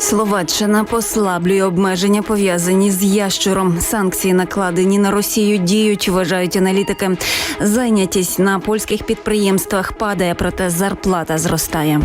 Словаччина послаблює обмеження пов'язані з ящуром. Санкції накладені на Росію діють, вважають аналітики. Зайнятість на польських підприємствах падає, проте зарплата зростає.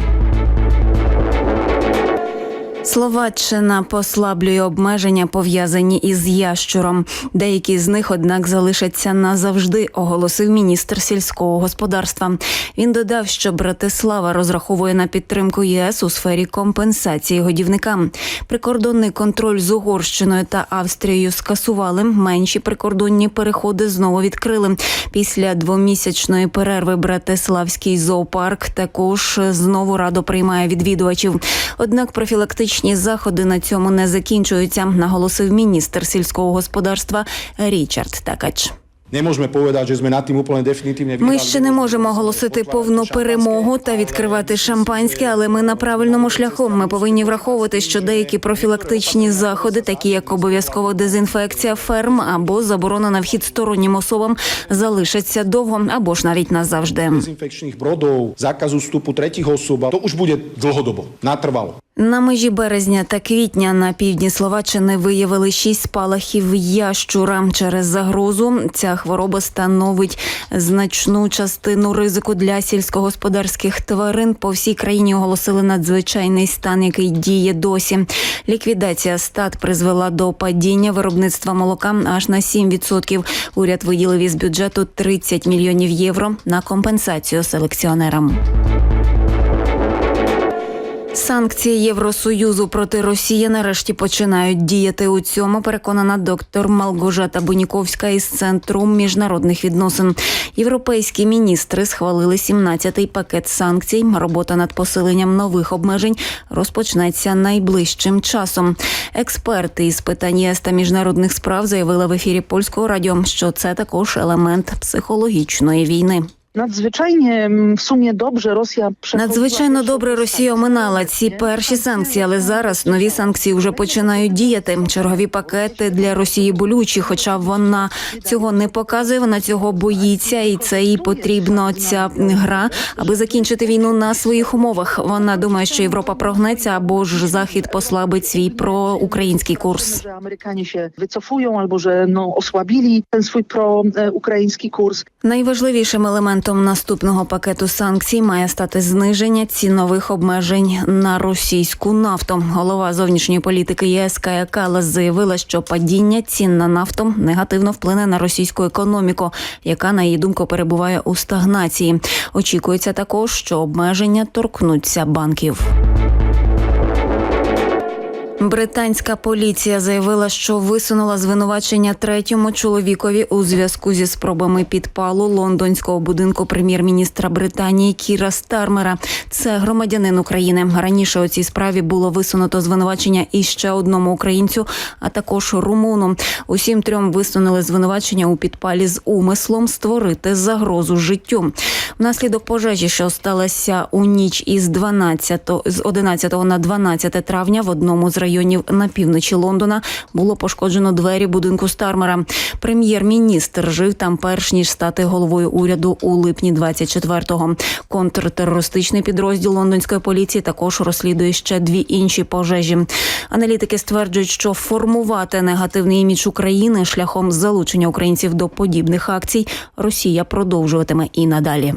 Словаччина послаблює обмеження, пов'язані із ящуром. Деякі з них, однак, залишаться назавжди, оголосив міністр сільського господарства. Він додав, що Братислава розраховує на підтримку ЄС у сфері компенсації годівникам. Прикордонний контроль з Угорщиною та Австрією скасували. Менші прикордонні переходи знову відкрили. Після двомісячної перерви Братиславський зоопарк також знову радо приймає відвідувачів. Однак профілактичні заходи на цьому не закінчуються, наголосив міністр сільського господарства Річард Такач. Nemôžeme povedať, že sme nad tým úplne definitívne Ми ще не можемо оголосити повну перемогу та відкривати шампанське, але ми на правильному шляху. Ми повинні враховувати, що деякі профілактичні заходи, такі як обов'язкова дезінфекція ферм або заборона на вхід стороннім особам, залишаться довго або ж навіть назавжди. brodov, zákazu vstupu tretích osôb, a to už bude dlhodobo, natrvalo. На межі березня та квітня на півдні Словаччини виявили шість спалахів ящура. Через загрозу ця хвороба становить значну частину ризику для сільськогосподарських тварин. По всій країні оголосили надзвичайний стан, який діє досі. Ліквідація стад призвела до падіння виробництва молока аж на 7%. Уряд виділив із бюджету 30 мільйонів євро на компенсацію селекціонерам. Санкції Євросоюзу проти Росії нарешті починають діяти. У цьому переконана доктор Малгожата Буніковська із центру міжнародних відносин. Європейські міністри схвалили 17-й пакет санкцій. Робота над посиленням нових обмежень розпочнеться найближчим часом. Експерти із питань ЄС та міжнародних справ заявили в ефірі польського радіо, що це також елемент психологічної війни. W sumie dobrze Rosja przechodziła Надзвичайно добре Росія оминала ці перші санкції, але зараз нові санкції вже починають діяти. Чергові пакети для Росії болючі, хоча вона цього не показує. Вона цього боїться, і це їй потрібно ця гра, аби закінчити війну на своїх умовах. Вона думає, що Європа прогнеться або ж Захід послабить свій проукраїнський курс. że Amerykanie się wycofują albo że no, osłabili ten swój proukraiński. Найважливішим елементом наступного пакету санкцій має стати зниження цінових обмежень на російську нафту. Голова зовнішньої політики ЄС Кая Калас заявила, що падіння цін на нафту негативно вплине на російську економіку, яка на її думку перебуває у стагнації. Очікується також, що обмеження торкнуться банків. Британська поліція заявила, що висунула звинувачення третьому чоловікові у зв'язку зі спробами підпалу лондонського будинку прем'єр-міністра Британії Кіра Стармера. Це громадянин України. Раніше у цій справі було висунуто звинувачення і ще одному українцю, а також румуну. Усім трьом висунули звинувачення у підпалі з умислом створити загрозу життю. Внаслідок пожежі, що сталася у ніч із 12, з 11 на 12 травня в одному з районів на півночі Лондона було пошкоджено двері будинку Стармера. Прем'єр-міністр жив там перш ніж стати головою уряду у липні 24-го. Контртерористичний підрозділ лондонської поліції також розслідує ще дві інші пожежі. Аналітики стверджують, що формувати негативний імідж України шляхом залучення українців до подібних акцій Росія продовжуватиме і надалі.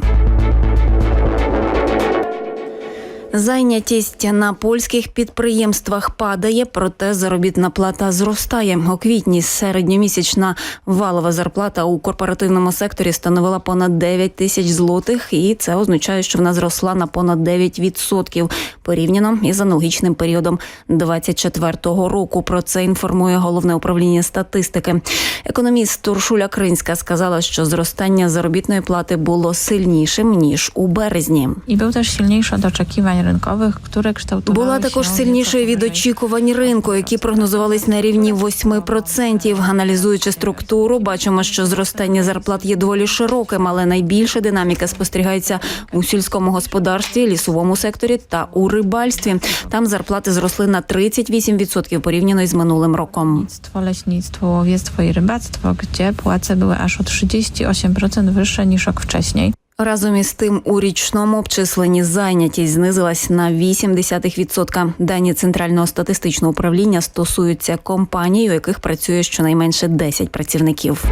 Зайнятість на польських підприємствах падає, проте заробітна плата зростає. У квітні середньомісячна валова зарплата у корпоративному секторі становила понад 9 тисяч злотих, і це означає, що вона зросла на понад 9% порівняно із аналогічним періодом 24-го року. Про це інформує головне управління статистики. Економіст Уршуля Кринська сказала, що зростання заробітної плати було сильнішим ніж у березні. I był też silniejszy od oczekiwań rynkowych, które kształtowały Була також сильнішою від очікувань ринку, які прогнозувались на рівні 8%. Аналізуючи структуру, бачимо, що зростання зарплат є доволі широким, але найбільша динаміка спостерігається у сільському господарстві, лісовому секторі та у рибальстві. Там зарплати зросли на 38% порівняно із минулим роком. Leśnictwo, łowiectwo i rybactwo, gdzie płace były aż o 38% wyższe niż rok wcześniej. Разом із тим, у річному обчисленні зайнятість знизилась на 0,8%. Дані Центрального статистичного управління стосуються компаній, у яких працює щонайменше 10 працівників.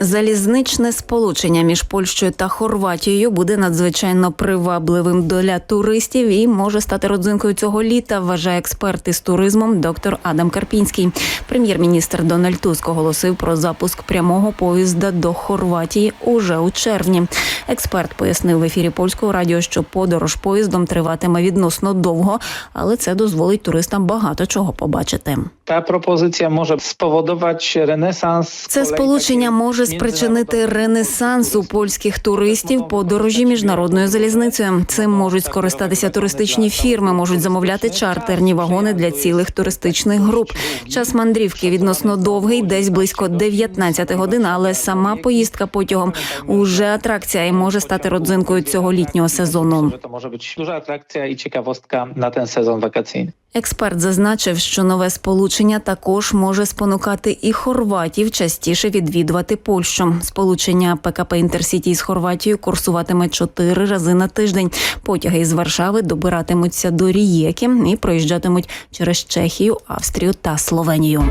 Залізничне сполучення між Польщею та Хорватією буде надзвичайно привабливим для туристів і може стати родзинкою цього літа. Вважає експерт із туризмом доктор Адам Карпінський. Прем'єр-міністр Дональд Туск оголосив про запуск прямого поїзда до Хорватії уже у червні. Експерт пояснив в ефірі польського радіо, що подорож поїздом триватиме відносно довго, але це дозволить туристам багато чого побачити. Ta propozycja może spowodować renesans. Це сполучення може спричинити ренесанс у польських туристів подорожі міжнародною залізницею. Цим можуть скористатися туристичні фірми, можуть замовляти чартерні вагони для цілих туристичних груп. Час мандрівки відносно довгий, десь близько 19 годин, але сама поїздка потягом уже атракція і може стати родзинкою цього літнього сезону. To może być duża atrakcja i ciekawostka na ten sezon wakacyjny. Експерт зазначив, що нове сполучення також може спонукати і хорватів частіше відвідувати Польщу. Сполучення ПКП Інтерсіті з Хорватією курсуватиме чотири рази на тиждень. Потяги із Варшави добиратимуться до Рієки і проїжджатимуть через Чехію, Австрію та Словенію.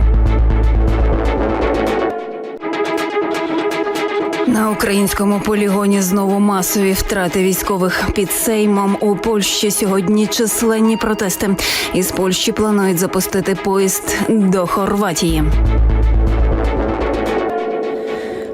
На українському полігоні знову масові втрати військових під Сеймом у Польщі сьогодні численні протести. Із Польщі планують запустити поїзд до Хорватії.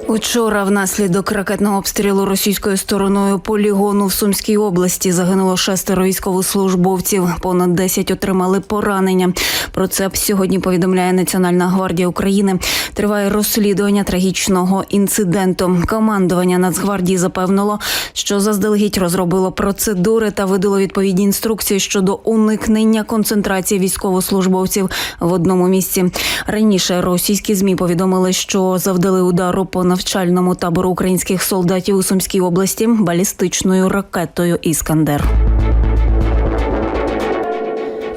Учора внаслідок ракетного обстрілу російською стороною полігону в Сумській області загинуло шестеро військовослужбовців. Понад 10 отримали поранення. Про це сьогодні повідомляє Національна гвардія України. Триває розслідування трагічного інциденту. Командування Нацгвардії запевнило, що заздалегідь розробило процедури та видало відповідні інструкції щодо уникнення концентрації військовослужбовців в одному місці. Раніше російські змі повідомили, що завдали удару по навчальному табору українських солдатів у Сумській області балістичною ракетою Іскандер.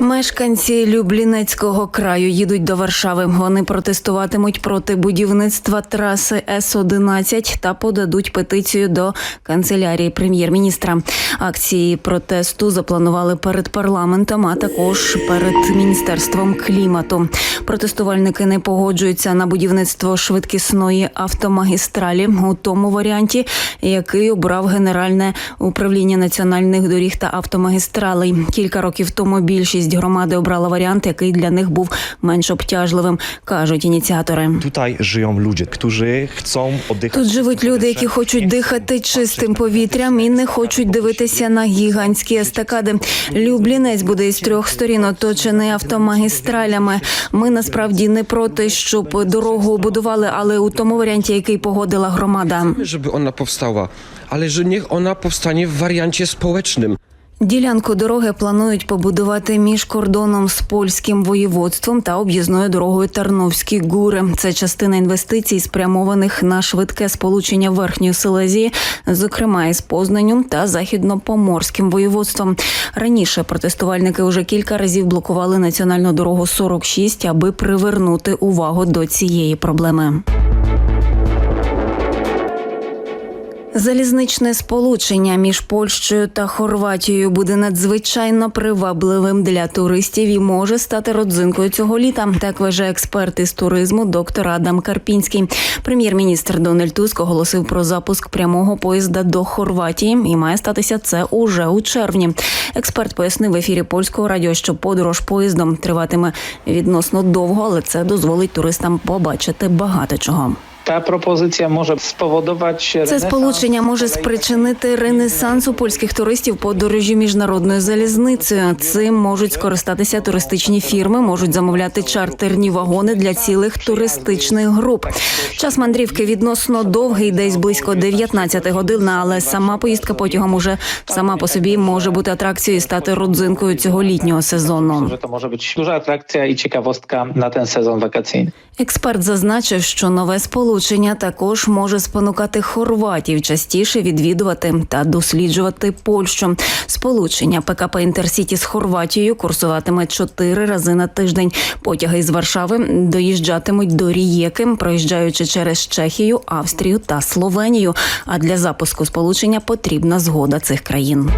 Мешканці Люблінецького краю їдуть до Варшави. Вони протестуватимуть проти будівництва траси С-11 та подадуть петицію до канцелярії прем'єр-міністра. Акції протесту запланували перед парламентом, а також перед міністерством клімату. Протестувальники не погоджуються на будівництво швидкісної автомагістралі у тому варіанті, який обрав генеральне управління національних доріг та автомагістралей. Кілька років тому більшість громади обрала варіант, який для них був менш обтяжливим, кажуть ініціатори. Тут живуть люди, які хочуть дихати чистим повітрям і не хочуть дивитися на гігантські естакади. Люблінець буде із трьох сторін оточений автомагістралями. Ми насправді не проти, щоб дорогу будували, але у тому варіанті, який погодила громада. żeby ona powstała, ale że niech ona powstanie w wariancie społecznym. Ділянку дороги планують побудувати між кордоном з польським воєводством та об'їзною дорогою Тарновські гури. Це частина інвестицій, спрямованих на швидке сполучення верхньої Силезії, зокрема із Познанням та західно-поморським воєводством. Раніше протестувальники уже кілька разів блокували національну дорогу 46, аби привернути увагу до цієї проблеми. Залізничне сполучення між Польщею та Хорватією буде надзвичайно привабливим для туристів і може стати родзинкою цього літа. Так вважає експерт із туризму доктор Адам Карпінський. Прем'єр-міністр Дональд Туск оголосив про запуск прямого поїзда до Хорватії, і має статися це уже у червні. Експерт пояснив в ефірі польського радіо, що подорож поїздом триватиме відносно довго, але це дозволить туристам побачити багато чого. Ta propozycja może spowodować Це сполучення може спричинити ренесанс у польських туристів подорожі міжнародною залізницею. Цим можуть скористатися туристичні фірми, можуть замовляти чартерні вагони для цілих туристичних груп. Час мандрівки відносно довгий, десь близько 19 годин, але сама поїздка потягом уже сама по собі може бути атракцією і стати родзинкою цього літнього сезону. to może być duża atrakcja i ciekawostka na ten sezon wakacyjny. Експерт зазначив, що нове сполучення сполучення також може спонукати хорватів частіше відвідувати та досліджувати Польщу. Сполучення ПКП Інтерсіті з Хорватією курсуватиме чотири рази на тиждень. Потяги із Варшави доїжджатимуть до Рієки, проїжджаючи через Чехію, Австрію та Словенію. А для запуску сполучення потрібна згода цих країн.